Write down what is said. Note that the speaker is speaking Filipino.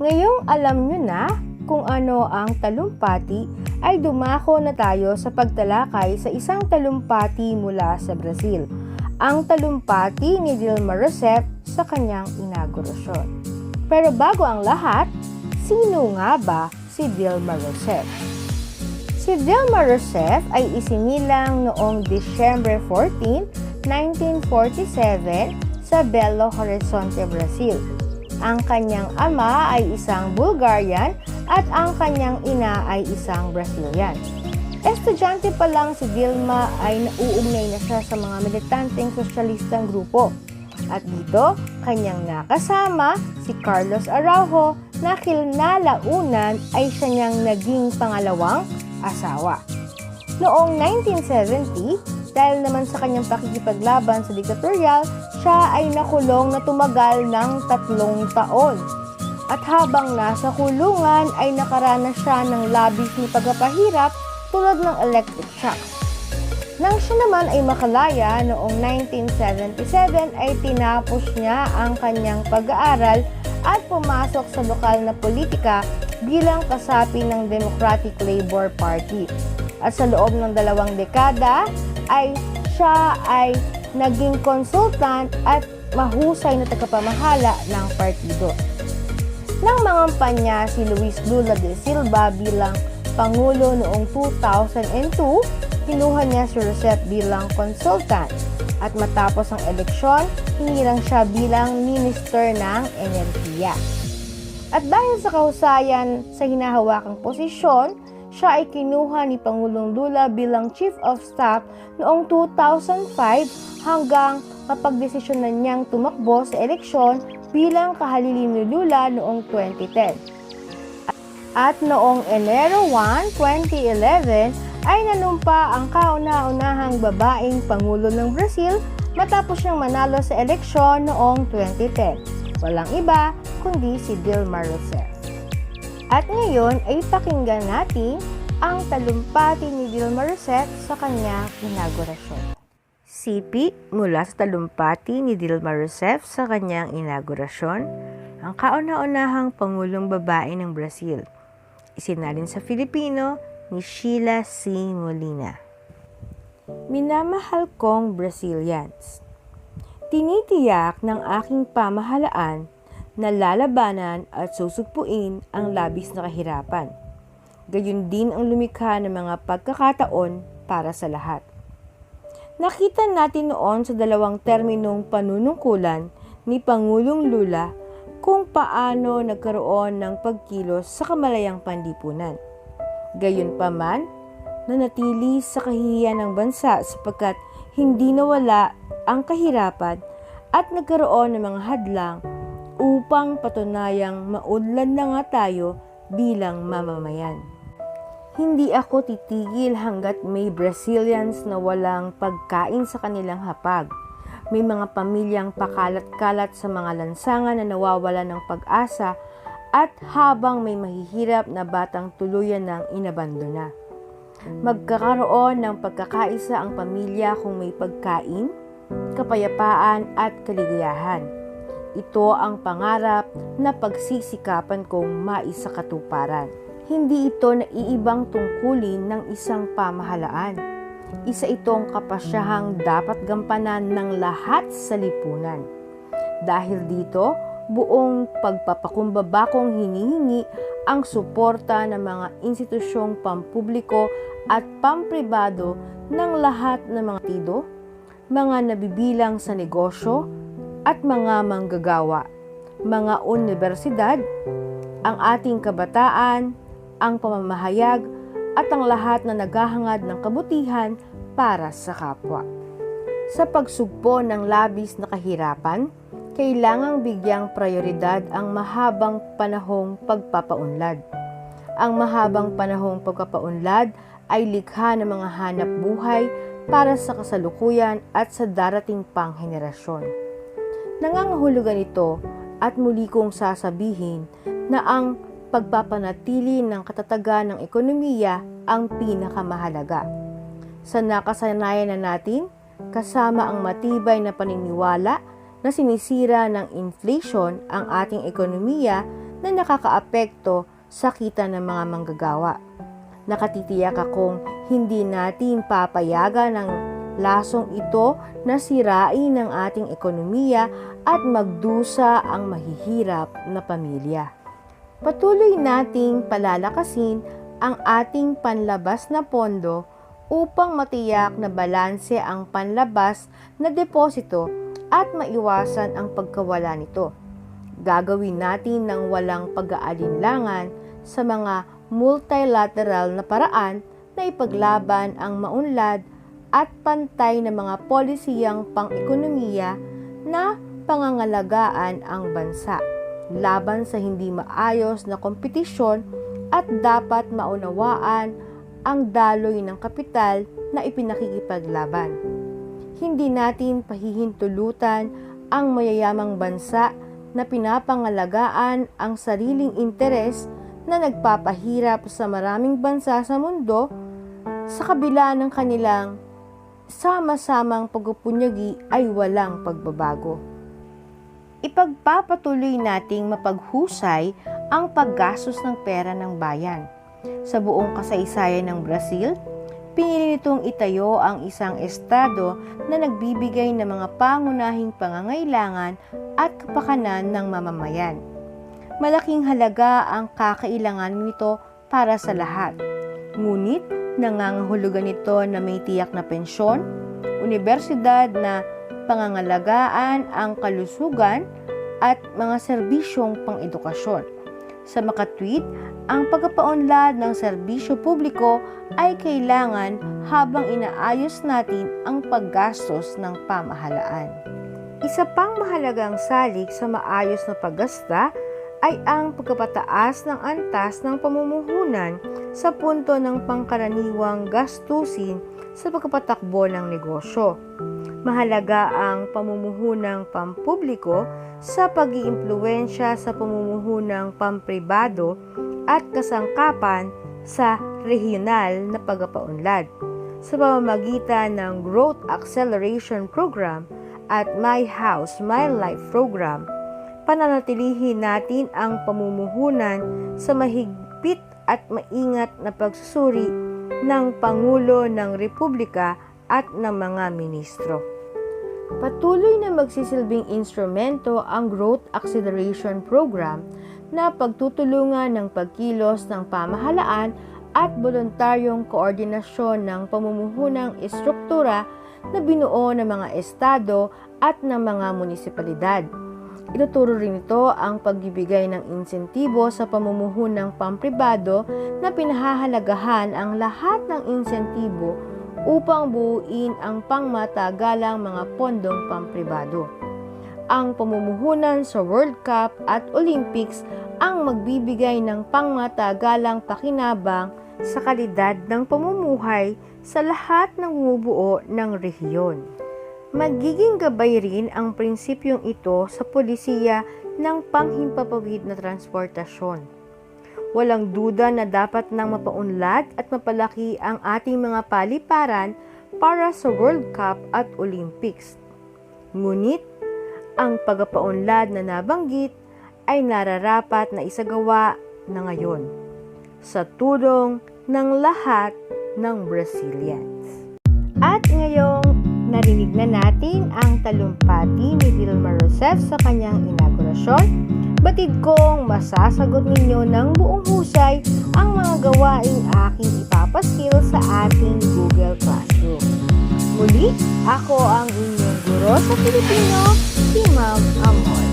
Ngayong alam nyo na kung ano ang talumpati, ay dumako na tayo sa pagtalakay sa isang talumpati mula sa Brazil. Ang talumpati ni Dilma Rousseff sa kanyang inaugurasyon. Pero bago ang lahat, sino nga ba si Dilma Rousseff? Si Dilma Rousseff ay isinilang noong Disyembre 14, 1947 sa Belo Horizonte, Brazil. Ang kanyang ama ay isang Bulgarian at ang kanyang ina ay isang Brazilian. Estudyante pa lang si Dilma ay nauugnay na siya sa mga militanteng sosyalistang grupo. At dito, kanyang nakasama si Carlos Araujo na kinalaunan ay siya niyang naging pangalawang asawa. Noong 1970, dahil naman sa kanyang pakikipaglaban sa diktatorial, siya ay nakulong na tumagal ng tatlong taon. At habang nasa kulungan ay nakaranas siya ng labis ni pagpapahirap tulad ng electric shock. Nang siya naman ay makalaya noong 1977 ay tinapos niya ang kanyang pag-aaral at pumasok sa lokal na politika bilang kasapi ng Democratic Labor Party. At sa loob ng dalawang dekada ay siya ay naging consultant at mahusay na tagapamahala ng partido. Nang mangampan niya si Luis Lula de Silva bilang Pangulo noong 2002, kinuha niya si Rousseff bilang consultant at matapos ang eleksyon, hinirang siya bilang Minister ng Enerhiya. At dahil sa kahusayan sa hinahawakang posisyon, siya ay kinuha ni Pangulong Lula bilang Chief of Staff noong 2005 hanggang mapagdesisyon na niyang tumakbo sa eleksyon bilang kahalili ni Lula noong 2010. At noong Enero 1, 2011 ay nanumpa ang kauna-unahang babaeng Pangulo ng Brazil matapos siyang manalo sa eleksyon noong 2010. Walang iba kundi si Dilma Rousseff. At ngayon ay pakinggan natin ang talumpati ni Dilma Rousseff sa kanyang inaugurasyon. Sipi mula sa talumpati ni Dilma Rousseff sa kanyang inaugurasyon, ang kauna-unahang Pangulong babae ng Brazil. Isinalin sa Filipino ni Sheila C. Molina. Minamahal kong Brazilians, tinitiyak ng aking pamahalaan na lalabanan at susugpuin ang labis na kahirapan. Gayun din ang lumikha ng mga pagkakataon para sa lahat. Nakita natin noon sa dalawang terminong panunungkulan ni Pangulong Lula kung paano nagkaroon ng pagkilos sa kamalayang pandipunan. Gayunpaman, nanatili sa kahihiyan ng bansa sapagkat hindi nawala ang kahirapan at nagkaroon ng mga hadlang upang patunayang maunlad na nga tayo bilang mamamayan. Hindi ako titigil hanggat may Brazilians na walang pagkain sa kanilang hapag may mga pamilyang pakalat-kalat sa mga lansangan na nawawala ng pag-asa at habang may mahihirap na batang tuluyan ng inabandona. Magkakaroon ng pagkakaisa ang pamilya kung may pagkain, kapayapaan at kaligayahan. Ito ang pangarap na pagsisikapan kong maisakatuparan. Hindi ito na iibang tungkulin ng isang pamahalaan isa itong kapasyahang dapat gampanan ng lahat sa lipunan. Dahil dito, buong pagpapakumbaba kong hinihingi ang suporta ng mga institusyong pampubliko at pampribado ng lahat ng mga tido, mga nabibilang sa negosyo at mga manggagawa, mga universidad, ang ating kabataan, ang pamamahayag at ang lahat na naghahangad ng kabutihan para sa kapwa. Sa pagsugpo ng labis na kahirapan, kailangang bigyang prioridad ang mahabang panahong pagpapaunlad. Ang mahabang panahong pagpapaunlad ay likha ng mga hanap buhay para sa kasalukuyan at sa darating pang henerasyon. Nangangahulugan ito at muli kong sasabihin na ang pagpapanatili ng katatagan ng ekonomiya ang pinakamahalaga. Sa nakasanayan na natin, kasama ang matibay na paniniwala na sinisira ng inflation ang ating ekonomiya na nakakaapekto sa kita ng mga manggagawa. Nakatitiyak akong hindi natin papayagan ng lasong ito na sirain ang ating ekonomiya at magdusa ang mahihirap na pamilya. Patuloy nating palalakasin ang ating panlabas na pondo upang matiyak na balanse ang panlabas na deposito at maiwasan ang pagkawala nito. Gagawin natin ng walang pag-aalinlangan sa mga multilateral na paraan na ipaglaban ang maunlad at pantay na mga polisiyang pang-ekonomiya na pangangalagaan ang bansa laban sa hindi maayos na kompetisyon at dapat maunawaan ang daloy ng kapital na ipinakikipaglaban. Hindi natin pahihintulutan ang mayayamang bansa na pinapangalagaan ang sariling interes na nagpapahirap sa maraming bansa sa mundo sa kabila ng kanilang sama-samang pagpupunyagi ay walang pagbabago. Ipagpapatuloy nating mapaghusay ang paggastos ng pera ng bayan. Sa buong kasaysayan ng Brazil, pinili nitong itayo ang isang estado na nagbibigay ng mga pangunahing pangangailangan at kapakanan ng mamamayan. Malaking halaga ang kakailangan nito para sa lahat. Ngunit nangangahulugan nito na may tiyak na pensyon, universidad na pangangalagaan ang kalusugan at mga serbisyong pang-edukasyon. Sa makatwid, ang pagpapaunlad ng serbisyo publiko ay kailangan habang inaayos natin ang paggastos ng pamahalaan. Isa pang mahalagang salik sa maayos na paggasta ay ang pagkapataas ng antas ng pamumuhunan sa punto ng pangkaraniwang gastusin sa pagpapatakbo ng negosyo. Mahalaga ang pamumuhunang pampubliko sa pag-iimpluensya sa pamumuhunang pampribado at kasangkapan sa regional na pagpapaunlad sa pamamagitan ng Growth Acceleration Program at My House, My Life Program. Pananatilihin natin ang pamumuhunan sa mahigpit at maingat na pagsusuri ng Pangulo ng Republika at ng mga ministro. Patuloy na magsisilbing instrumento ang Growth Acceleration Program na pagtutulungan ng pagkilos ng pamahalaan at voluntaryong koordinasyon ng pamumuhunang estruktura na binuo ng mga estado at ng mga munisipalidad. Ituturo rin ito ang pagbibigay ng insentibo sa pamumuhunang pampribado na pinahahalagahan ang lahat ng insentibo upang buuin ang pangmatagalang mga pondong pampribado. Ang pamumuhunan sa World Cup at Olympics ang magbibigay ng pangmatagalang pakinabang sa kalidad ng pamumuhay sa lahat ng bumubuo ng rehiyon. Magiging gabay rin ang prinsipyong ito sa polisiya ng panghimpapawid na transportasyon. Walang duda na dapat nang mapaunlad at mapalaki ang ating mga paliparan para sa World Cup at Olympics. Ngunit, ang pagpapaunlad na nabanggit ay nararapat na isagawa na ngayon sa tulong ng lahat ng Brazilians. Narinig na natin ang talumpati ni Dilma Rousseff sa kanyang inaugurasyon, batid kong masasagot ninyo ng buong husay ang mga gawaing aking ipapaskil sa ating Google Classroom. Muli, ako ang inyong guro sa Pilipino, si Ma'am Amor.